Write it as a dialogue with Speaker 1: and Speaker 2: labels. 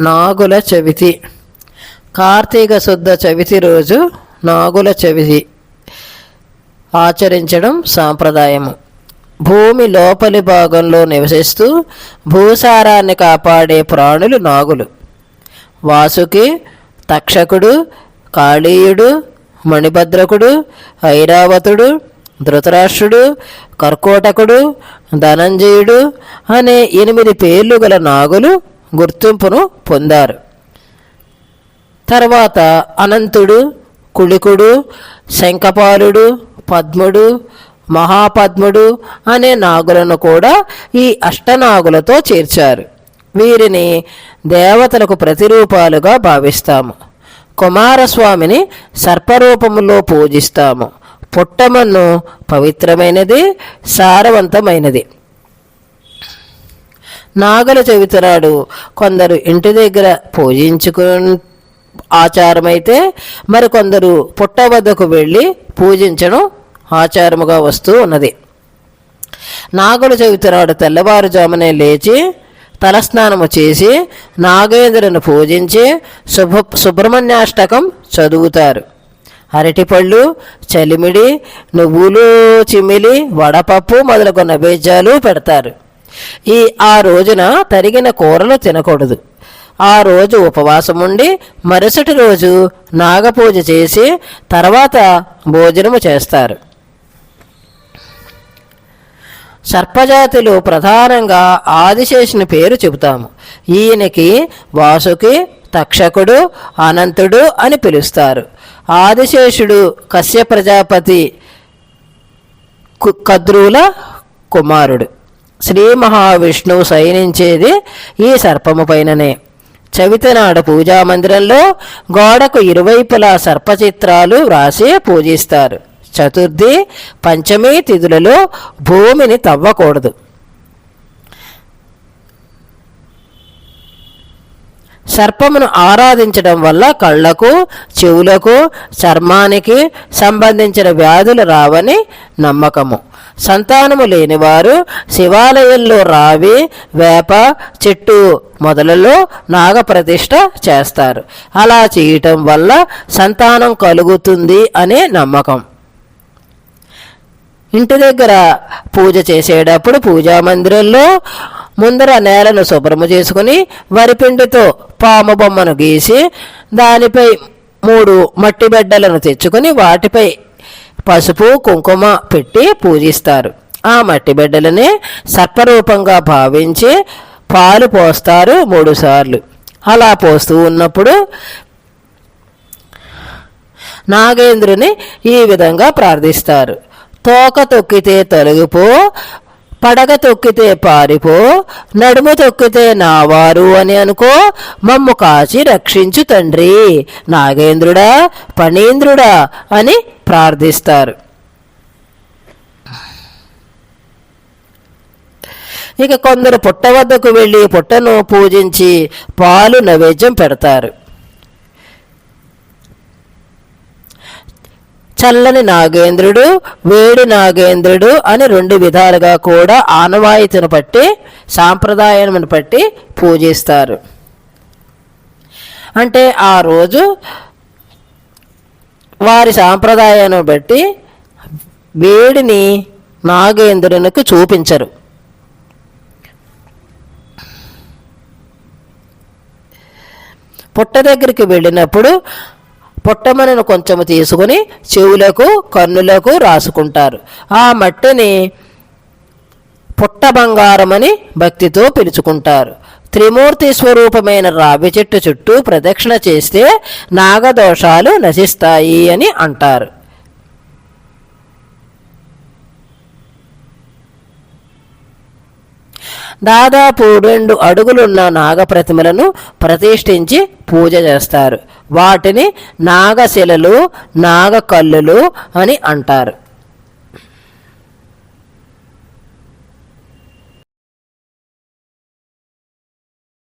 Speaker 1: నాగుల చవితి. కార్తీక శుద్ధ చవితి రోజు నాగుల చవితి. ఆచరించడం సాంప్రదాయము. భూమి లోపలి భాగంలో నివసిస్తూ భూసారాన్ని కాపాడే ప్రాణులు నాగులు. వాసుకి తక్షకుడు కాళీయుడు మణిభద్రకుడు ఐరావతుడు ధృతరాష్ట్రుడు కర్కోటకుడు ధనంజయుడు అనే ఎనిమిది పేర్లు గల నాగులు గుర్తింపును పొందారు. తర్వాత అనంతుడు కుళికుడు శంఖపాలుడు పద్ముడు మహాపద్ముడు అనే నాగులను కూడా ఈ అష్టనాగులతో చేర్చారు. వీరిని దేవతలకు ప్రతిరూపాలుగా భావిస్తాము. కుమారస్వామిని సర్పరూపములో పూజిస్తాము. పుట్టమన్ను పవిత్రమైనది సారవంతమైనది. నాగల చవితి నాడు కొందరు ఇంటి దగ్గర పూజించుకు ఆచారమైతే మరికొందరు పుట్ట వద్దకు వెళ్ళి పూజించడం ఆచారముగా వస్తూ ఉన్నది. నాగుల చవితి నాడు తెల్లవారుజామునే లేచి తలస్నానము చేసి నాగేంద్రుని పూజించి శుభ సుబ్రహ్మణ్యాష్టకం చదువుతారు. అరటిపళ్ళు చలిమిడి నువ్వులు చిమిలి వడపప్పు మొదలగు నైవేద్యాలు పెడతారు. ఈ ఆ రోజున తరిగిన కూరలు తినకూడదు. ఆ రోజు ఉపవాసం ఉండి మరుసటి రోజు నాగపూజ చేసి తర్వాత భోజనము చేస్తారు. సర్పజాతిలో ప్రధానంగా ఆదిశేషుని పేరు చెబుతాము. ఈయనకి వాసుకి తక్షకుడు అనంతుడు అని పిలుస్తారు. ఆదిశేషుడు కశ్య ప్రజాపతి కు- కుమారుడు. శ్రీ మహావిష్ణువు శయనించేది ఈ సర్పము పైననే. చవితి నాడు పూజా మందిరంలో గోడకు ఇరువైపులా సర్పచిత్రాలు వ్రాసి పూజిస్తారు. చతుర్థి పంచమి తిథులలో భూమిని తవ్వకూడదు. సర్పమును ఆరాధించడం వల్ల కళ్ళకు చెవులకు చర్మానికి సంబంధించిన వ్యాధులు రావని నమ్మకము. సంతానము లేనివారు శివాలయంలో రావి వేప చెట్టు మొదలలో నాగప్రతిష్ఠ చేస్తారు. అలా చేయటం వల్ల సంతానం కలుగుతుంది అనే నమ్మకం. ఇంటి దగ్గర పూజ చేసేటప్పుడు పూజా మందిరంలో ముందర నేలను శుభ్రము చేసుకుని వరిపిండితో పాము బొమ్మను గీసి దానిపై మూడు మట్టి బిడ్డలను తెచ్చుకొని వాటిపై పసుపు కుంకుమ పెట్టి పూజిస్తారు. ఆ మట్టి బిడ్డలనే సర్పరూపంగా భావించి పాలు పోస్తారు మూడు సార్లు. అలా పోస్తూ ఉన్నప్పుడు నాగేంద్రుని ఈ విధంగా ప్రార్థిస్తారు. తోక తొక్కితే తొలగిపో పడగ తొక్కితే పారిపో నడుము తొక్కితే నావారు అని అనుకో మమ్ము కాచి రక్షించు తండ్రి. నాగేంద్రుడా పణీంద్రుడా అని ప్రార్థిస్తారు. ఇక కొందరు పుట్ట వద్దకు వెళ్ళి పుట్టను పూజించి పాలు నైవేద్యం పెడతారు. చల్లని నాగేంద్రుడు వేడి నాగేంద్రుడు అని రెండు విధాలుగా కూడా ఆనవాయితీని బట్టి సాంప్రదాయాన్ని బట్టి పూజిస్తారు. అంటే ఆ రోజు వారి సాంప్రదాయాన్ని బట్టి వేడిని నాగేంద్రునికి చూపించరు. పుట్ట దగ్గరికి వెళ్ళినప్పుడు పుట్టమనను కొంచెము తీసుకుని చెవులకు కన్నులకు రాసుకుంటారు. ఆ మట్టిని పుట్ట బంగారమని భక్తితో పిలుచుకుంటారు. త్రిమూర్తి స్వరూపమైన రావి చెట్టు చుట్టూ ప్రదక్షిణ చేస్తే నాగదోషాలు నశిస్తాయి అని అంటారు. దాదాపు రెండు అడుగులున్న నాగప్రతిమలను ప్రతిష్ఠించి పూజ చేస్తారు. వాటిని నాగశిలలు నాగకల్లులు అని అంటారు.